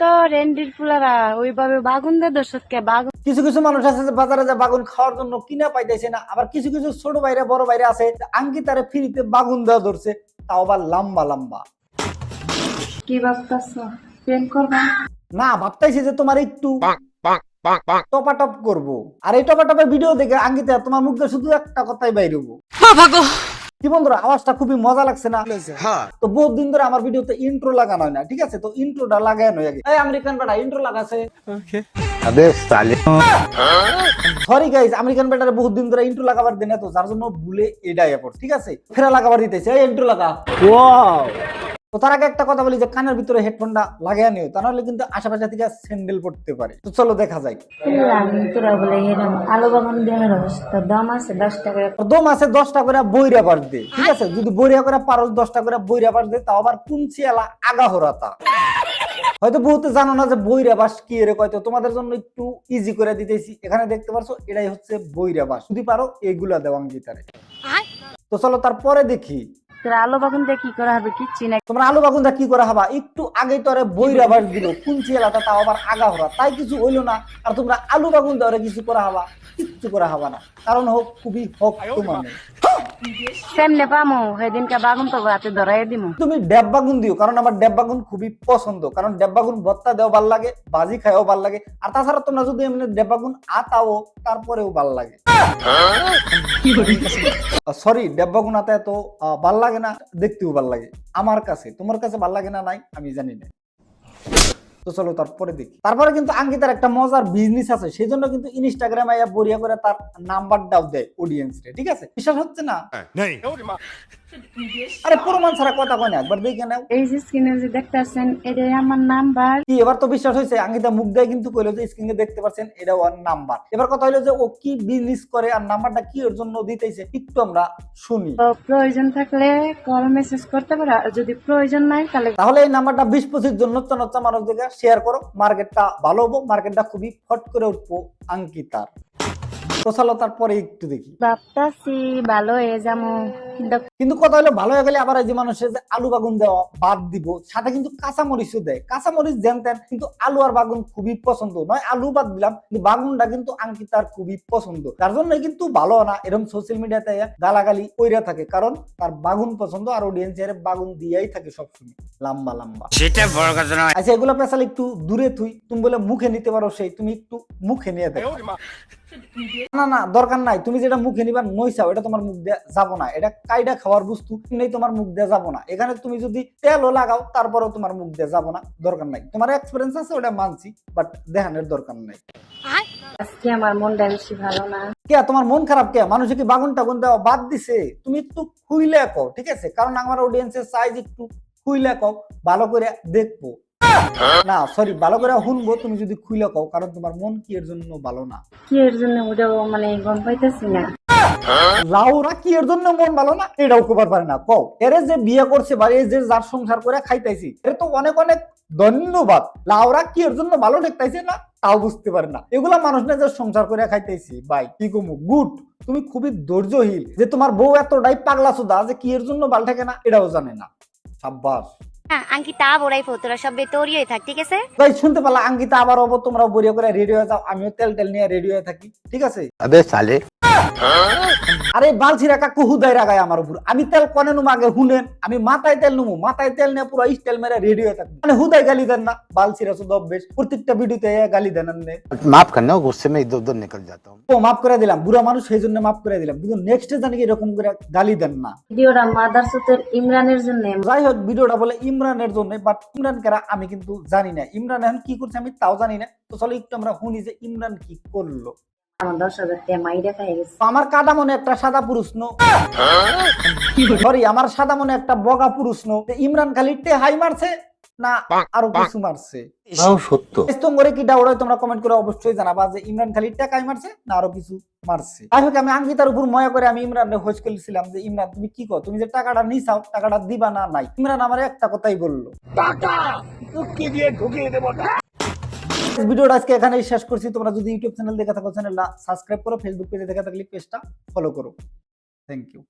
তো রেন্ডির ফুলারা ওইভাবে বাগুন দে দর্শককে বাগুন কিছু কিছু মানুষ আছে যে বাজারে যে বাগুন খাওয়ার জন্য কিনা পাইতেছে না আবার কিছু কিছু ছোট বাইরে বড় বাইরে আছে আঙ্কিতারে ফ্রিতে বাগুন দেওয়া ধরছে তাও আবার লম্বা লম্বা। কি ভাবতাছ? প্রেম করবা? না ভাবতাইছি যে তোমার একটু টপাটপ করব। আর এই টপাটপের ভিডিও দেখে আঙ্কিতা তোমার মুখ দিয়ে শুধু একটা কথাই বাইরবো। কি বন্ধুরা আওয়াজটা খুবই মজা লাগছে না? তো হ্যাঁ। বহুত দিন ধরে আমার ভিডিওতে ইন্ট্রো লাগানো হয় না ঠিক আছে? তো ইন্ট্রোটা লাগানো আগে। এই আমেরিকান বেটা ইন্ট্রো লাগাছে। সরি গাইজ আমেরিকান বেটার বহুত দিন ধরে ইন্ট্রো লাগাবার দিনে তো যার জন্য ভুলে এডাই ঠিক আছে? ফেরা লাগাবার দিতেছে এই ইন্ট্রো লাগা। ওয়াও তো তার আগে একটা কথা বলি যে কানের ভিতরে হেডফোনটা লাগাই নিও, তা নাহলে কিন্তু আশেপাশে থেকে স্যান্ডেল পড়তে পারে। তো চলো দেখা অবস্থা দাম আছে দশটা করে ঠিক আছে? যদি করে দশটা করে তাও আবার আগা হরাতা হয়তো বহুত জানো না যে বইরা বাস কি এর হয়তো তোমাদের জন্য একটু ইজি করে দিতেছি। এখানে দেখতে পারছ, এটাই হচ্ছে বইরা বাস যদি পারো এইগুলা দেওয়াং গীতারে তো চলো তারপরে দেখি। তোরা আলু বাগান দিয়ে কি করা হবে কিচ্ছি না তোমরা আলু বাগুনটা কি করা হবা? একটু আগে তোরে বইরা বাস দিল কুঞ্চি এলাটা তাও আবার আগা হরা তাই কিছু হইল না আর তোমরা আলু বাগুন দেওয়ারে কিছু করা হবা কিচ্ছু করা হবা না। কারণ হোক খুবই হোক তোমার। কেমনে পামো সেদিনকে বাগুন তো হাতে ধরাই দিমু। তুমি ডেব্বাগুন দিও কারণ আমার ডেব্বাগুন খুবই পছন্দ। কারণ ডেব্বাগুন ভর্তা দেওয়া ভালো লাগে বাজি খাইও ভালো লাগে আর তাছাড়া তোমরা যদি এমনি ডেব্বাগুন আতাও তারপরেও ভালো লাগে। সরি দেবগুণাতে আতা এত ভালো লাগে না দেখতেও ভালো লাগে। আমার কাছে তোমার কাছে ভালো লাগে না নাই আমি জানি না। তো চলো তারপরে দেখি। তারপরে কিন্তু আঙ্গিতার একটা মজার বিজনেস আছে সেই জন্য কিন্তু ইনস্টাগ্রামে আইয়া বরিয়া করে তার নাম্বারটাও দেয় অডিয়েন্স ঠিক আছে? বিশ্বাস হচ্ছে না? আরে প্রমাণ ছাড়া কথা কয় না একবার দেখে নাও। এই যে স্ক্রিনে যে দেখতেছেন এটাই আমার নাম্বার কি এবার তো বিশ্বাস হয়েছে আঙ্কিতা মুখ দিয়ে কিন্তু কইলো যে স্ক্রিনে দেখতে পাচ্ছেন এটা ওর নাম্বার এবার কথা হলো যে ও কি বিজনেস করে আর নাম্বারটা কি ওর জন্য দিতেছে একটু আমরা শুনি। প্রয়োজন থাকলে কল মেসেজ করতে পারো আর যদি প্রয়োজন নাই তাহলে তাহলে এই নাম্বারটা বিশ পঁচিশ জন নচ্চা নচ্চা মানুষ শেয়ার করো মার্কেটটা ভালো হব মার্কেটটা খুবই ফট করে উঠবো আঙ্কিতার। তারপরে একটু দেখি। ভাবতাছি ভালো হয়ে যাব। কিন্তু কিন্তু কথা হলো ভালো হয়ে গেলে আবার এই যে মানুষের যে আলু বাগুন দেওয়া বাদ দিব সাথে কিন্তু কাঁচা মরিচও দেয়। কাঁচা মরিচ জানতেন কিন্তু আলু আর বাগুন খুবই পছন্দ। নয় আলু বাদ দিলাম কিন্তু বাগুনটা কিন্তু আঙ্কিতার খুবই পছন্দ। তার জন্য কিন্তু ভালো না এরকম সোশ্যাল মিডিয়াতে গালাগালি কইরা থাকে কারণ তার বাগুন পছন্দ আর অডিয়েন্স এর বাগুন দিয়াই থাকে সবসময়। লম্বা লম্বা। সেটা বড় কথা নয়। আচ্ছা এগুলো পেশাল একটু দূরে তুই তুমি বলে মুখে নিতে পারো সেই তুমি একটু মুখে নিয়ে দেখো। না না দরকার নাই। তুমি যেটা মুখে নিবা নইছাও এটা তোমার মুখ দিয়ে যাব না। এটা কাইডা খাওয়ার বস্তু নেই তোমার মুখ দিয়ে যাব না। এখানে তুমি যদি তেলও লাগাও তারপরেও তোমার মুখ দিয়ে যাব না। দরকার নাই। তোমার এক্সপিরিয়েন্স আছে ওটা মানছি বাট দেখানোর দরকার নাই। আজকে আমার মনটা বেশি ভালো না। কে তোমার মন খারাপ কে? মানুষে কি বাগুন টাগুন দেওয়া বাদ দিছে? তুমি একটু খুইলে কও ঠিক আছে? কারণ আমার অডিয়েন্সের সাইজ একটু খুইলে কও ভালো করে দেখব। না সরি ভালো করে শুনব তুমি যদি খুইলে কও কারণ তোমার মন কি এর জন্য ভালো না? কি এর জন্য ওটাও মানে গম পাইতেছি না। লাউরা কি এর জন্য মন ভালো না? এটাও কবার পারে না কও। এরে যে বিয়ে করছে বা এই যে যার সংসার করে খাইতাইছি এর তো অনেক অনেক ধন্যবাদ। লাউরা কি এর জন্য ভালো ঠেকতাইছে না? তাও বুঝতে পারে না। এগুলা মানুষ না যে সংসার করে খাইতেছি ভাই কি কমু? গুড তুমি খুবই ধৈর্যহীন যে তোমার বউ এতটাই পাগলা সুদা যে কি এর জন্য ভালো থাকে না এটাও জানে না। সাব্বাস। হ্যাঁ, আঙ্কিতা বড়াই তোরা সব বেতরিয়ে থাক ঠিক আছে? ভাই শুনতে পারলা আঙ্কিতা আবার হব তোমরা বড়িয়া করে রেডি হয়ে যাও আমিও তেল তেল নিয়ে রেডি হয়ে থাকি ঠিক আছে? আবে সালে। আরে বালছিরা কাকু হুদাই রাগায় আমার উপর। আমি তেল কনে নুম আগে হুনেন আমি মাথায় তেল নুমু মাথায় তেল নিয়ে পুরো স্টাইল মেরে রেডি হয়ে থাকব। মানে হুদাই গালি দেন না বালছিরা শুধু অভ্যেস। প্রত্যেকটা ভিডিওতে গালি দেন নে মাফ করনা গুসসে মে ইদর উদর নিকল যাতা হুম ও মাফ করে দিলাম বুড়া মানুষ সেই জন্য মাফ করে দিলাম। কিন্তু নেক্সট জানি কি এরকম করে গালি দেন না। ভিডিওটা মাদারসুতের ইমরানের জন্য। যাই হোক ভিডিওটা বলে ইমরানের জন্য বাট ইমরান কারা আমি কিন্তু জানি না। ইমরান এখন কি করছে আমি তাও জানি না। তো চলো একটু আমরা শুনি যে ইমরান কি করল। আমার দশ হাজার টাকা মাইরা খাই গেছে আমার কাদা মনে একটা সাদা পুরুষ নো। সরি আমার সাদা মনে একটা বগা পুরুষ নো। ইমরান হাই মারছে না আরও কিছু মারছে? সত্য। স্তম করে কি ডাউড়াই তোমরা কমেন্ট করে অবশ্যই জানাবা যে ইমরান মারছে না আরও কিছু মারছে। হোক আমি আঙ্গিতার উপর ময়া করে আমি ইমরান হোজ করেছিলাম যে ইমরান তুমি কি কো তুমি যে টাকাটা নিছাও টাকাটা দিবা না নাই? ইমরান আমার একটা কথাই বলল। ভিডিওটা আজকে এখানেই শেষ করছি। তোমরা যদি ইউটিউব চ্যানেল দেখে থাকো চ্যানেলটা সাবস্ক্রাইব করো ফেসবুক পেজে দেখে থাকলে পেজটা ফলো করো। Thank you